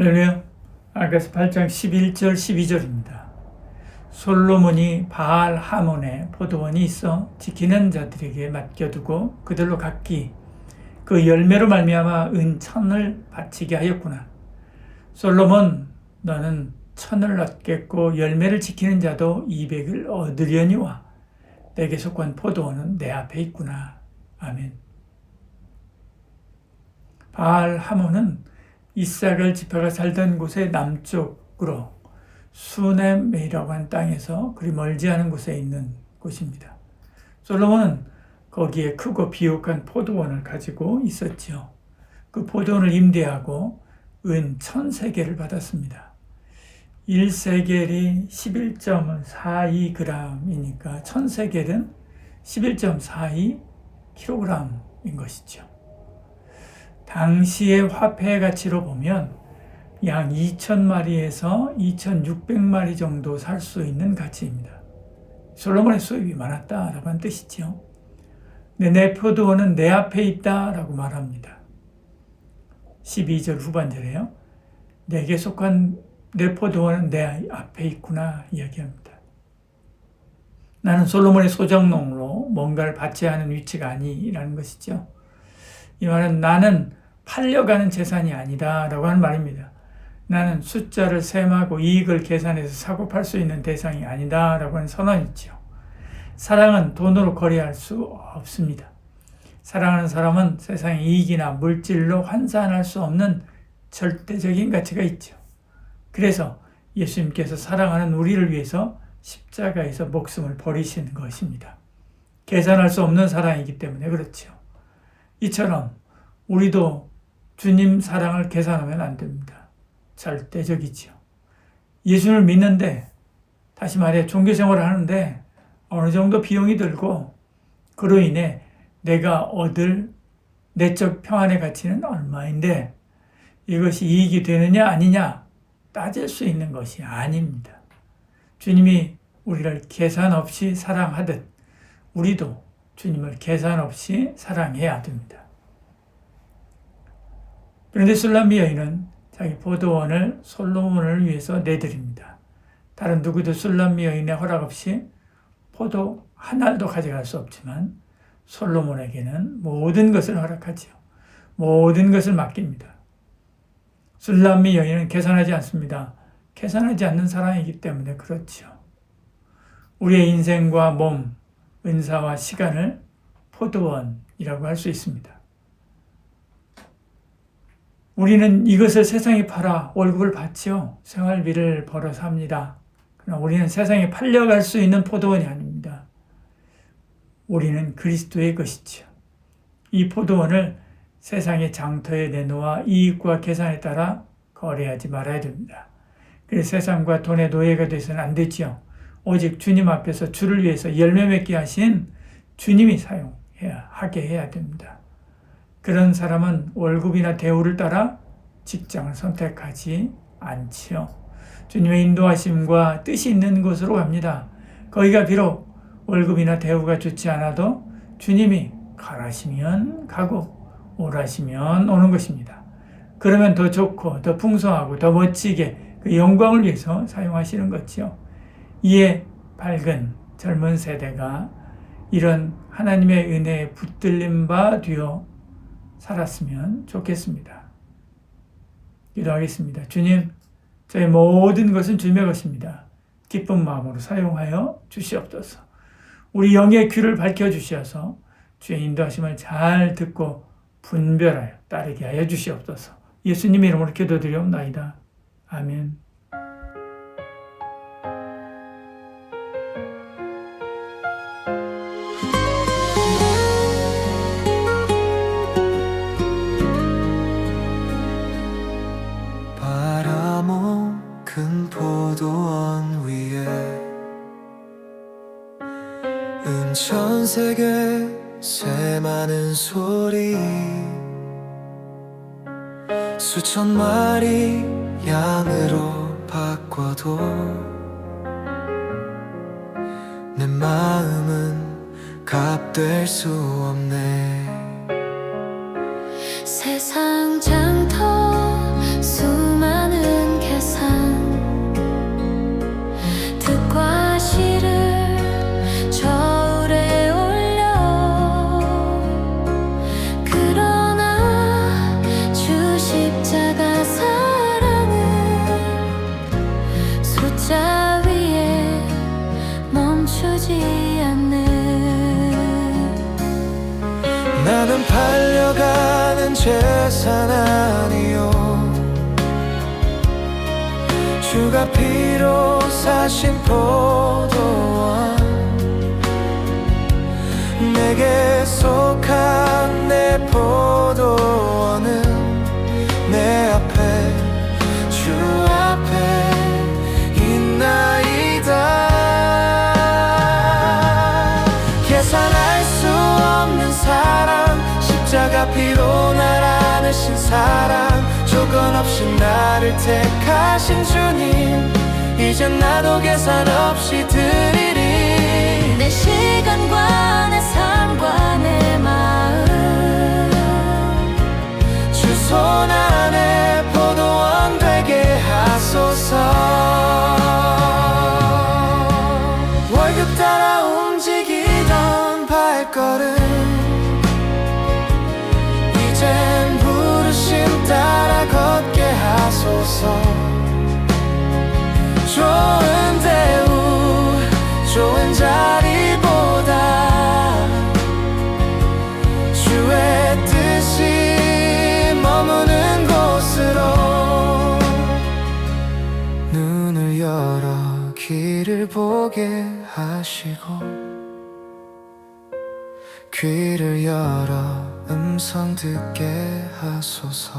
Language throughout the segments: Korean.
할렐루야. 아가서 8장 11절 12절입니다. 솔로몬이 바알 하몬에 포도원이 있어 지키는 자들에게 맡겨두고 그들로 각기 그 열매로 말미암아 은천을 바치게 하였구나. 솔로몬 너는 천을 얻겠고 열매를 지키는 자도 이백을 얻으려니와 내게 속한 포도원은 내 앞에 있구나. 아멘. 바알 하몬은 이삭을 지파가 살던 곳의 남쪽으로 수넴이라고 한 땅에서 그리 멀지 않은 곳에 있는 곳입니다. 솔로몬은 거기에 크고 비옥한 포도원을 가지고 있었지요. 그 포도원을 임대하고 은 천세계를 받았습니다. 1세겔이 11.42g이니까 천세겔은 11.42kg인 것이죠. 당시의 화폐 가치로 보면 약 2,000마리에서 2,600마리 정도 살 수 있는 가치입니다. 솔로몬의 소유이 많았다라고 하는 뜻이죠. 내, 내 포도원은 내 앞에 있다라고 말합니다. 12절 후반절에요. 내게 속한 내 포도원은 내 앞에 있구나 이야기합니다. 나는 솔로몬의 소장농으로 뭔가를 받지 않은 위치가 아니라는 것이죠. 이 말은 나는 팔려가는 재산이 아니다라고 하는 말입니다. 나는 숫자를 셈하고 이익을 계산해서 사고 팔 수 있는 대상이 아니다라고 하는 선언이죠. 사랑은 돈으로 거래할 수 없습니다. 사랑하는 사람은 세상의 이익이나 물질로 환산할 수 없는 절대적인 가치가 있죠. 그래서 예수님께서 사랑하는 우리를 위해서 십자가에서 목숨을 버리신 것입니다. 계산할 수 없는 사랑이기 때문에 그렇죠. 이처럼 우리도 주님 사랑을 계산하면 안 됩니다. 절대적이지요. 예수를 믿는데 다시 말해 종교 생활을 하는데 어느 정도 비용이 들고 그로 인해 내가 얻을 내적 평안의 가치는 얼마인데 이것이 이익이 되느냐 아니냐 따질 수 있는 것이 아닙니다. 주님이 우리를 계산 없이 사랑하듯 우리도 주님을 계산 없이 사랑해야 됩니다. 그런데 술람미 여인은 자기 포도원을 솔로몬을 위해서 내드립니다. 다른 누구도 술람미 여인의 허락 없이 포도 한 알도 가져갈 수 없지만 솔로몬에게는 모든 것을 허락하지요. 모든 것을 맡깁니다. 술람미 여인은 계산하지 않습니다. 계산하지 않는 사랑이기 때문에 그렇죠. 우리의 인생과 몸, 은사와 시간을 포도원이라고 할 수 있습니다. 우리는 이것을 세상에 팔아 월급을 받죠. 생활비를 벌어 삽니다. 그러나 우리는 세상에 팔려갈 수 있는 포도원이 아닙니다. 우리는 그리스도의 것이죠. 이 포도원을 세상의 장터에 내놓아 이익과 계산에 따라 거래하지 말아야 됩니다. 그래서 세상과 돈의 노예가 돼서는 안 되지요. 오직 주님 앞에서 주를 위해서 열매 맺게 하신 주님이 사용해야 하게 해야 됩니다. 그런 사람은 월급이나 대우를 따라 직장을 선택하지 않지요. 주님의 인도하심과 뜻이 있는 곳으로 갑니다. 거기가 비록 월급이나 대우가 좋지 않아도 주님이 가라시면 가고 오라시면 오는 것입니다. 그러면 더 좋고 더 풍성하고 더 멋지게 그 영광을 위해서 사용하시는 거지요. 이에 밝은 젊은 세대가 이런 하나님의 은혜에 붙들림 바 되어 살았으면 좋겠습니다. 기도하겠습니다. 주님, 저의 모든 것은 주님의 것입니다. 기쁜 마음으로 사용하여 주시옵소서. 우리 영의 귀를 밝혀 주시어서 주의 인도하심을 잘 듣고 분별하여 따르게 하여 주시옵소서. 예수님 이름으로 기도드리옵나이다. 아멘. 수천 마리 양으로 바꿔도 내 마음은 값 될 수 없네. 세상 주가 피로 사신 포도원 내게 속한 내 포도원은 내 앞에 주 앞에 있나이다. 계산할 수 없는 사랑 십자가 피로 날 안으신 사랑 조건 없이 나를 택하신 주님 이젠 나도 계산 없이 드리리. 내 시간과 내 삶과 내 마음. 주손 안에 귀를 열어 음성 듣게 하소서.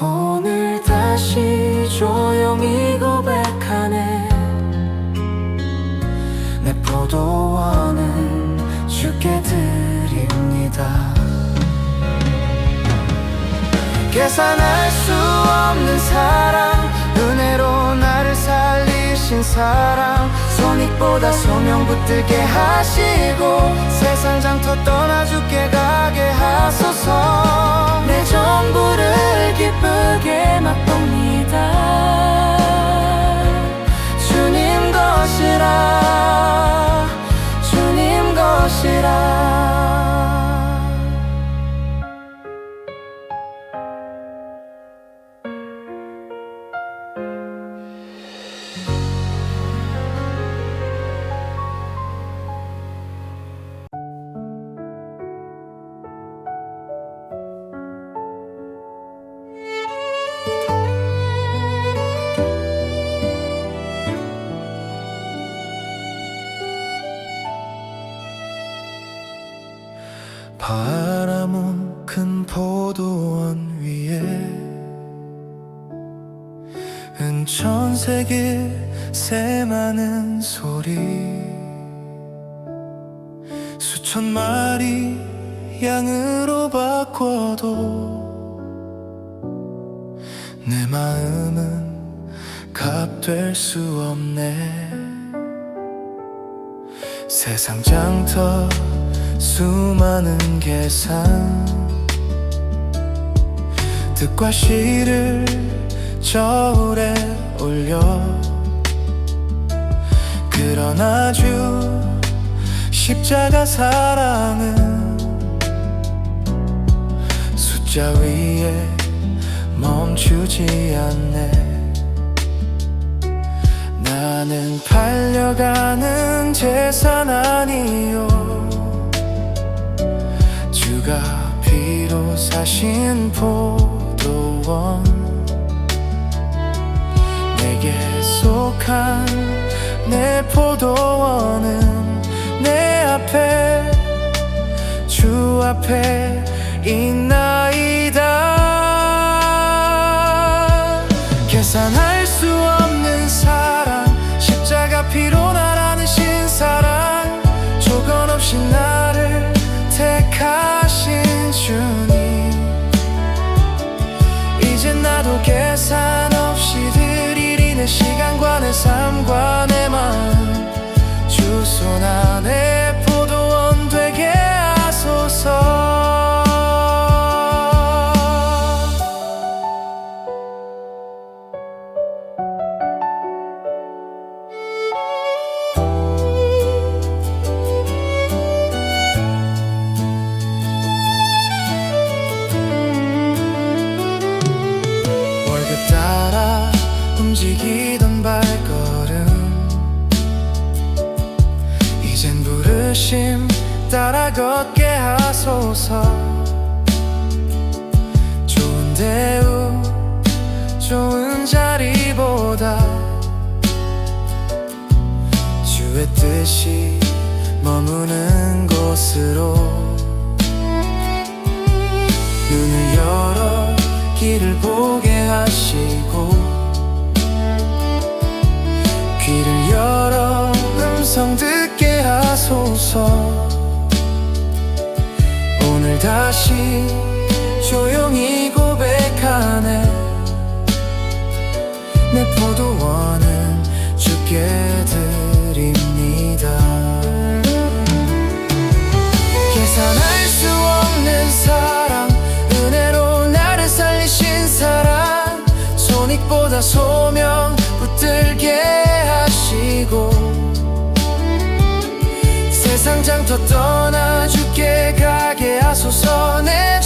오늘 다시 조용히 고백하네. 내 포도원은 주께 드립니다. 계산할 수 없는 사랑 은혜로 나를 살리신 사랑 손익보다 소명 붙들게 하시고 세상 장터 떠나 주께 가게 하소서. 내 전부를 기쁘게 맛봅니다. 주님 것이라 주님 것이라 바라문 큰 포도원 위에 은천색의 새 많은 소리. 수천 마리 양으로 바꿔도 내 마음은 값될 수 없네. 세상 장터 수많은 계산. 뜻과 시를 저울에 올려. 그러나 주 십자가 사랑은 숫자 위에 멈추지 않네. 나는 팔려가는 재산 아니요 주가 피로 사신 포도원? 내게 속한 내 포도원은 내 앞에 주 앞에 있나이다. 계산 주 부르심 따라 걷게 하소서. 좋은 대우 좋은 자리보다 주의 뜻이 머무는 곳으로 눈을 하소서 오늘 다시 조용히 고백하네. 내 포도원은 주께 드립니다. 계산할 수 없는 사랑 은혜로 나를 살리신 사랑 손익보다 소 세상 장터 떠나 죽게. 가게 하소서 내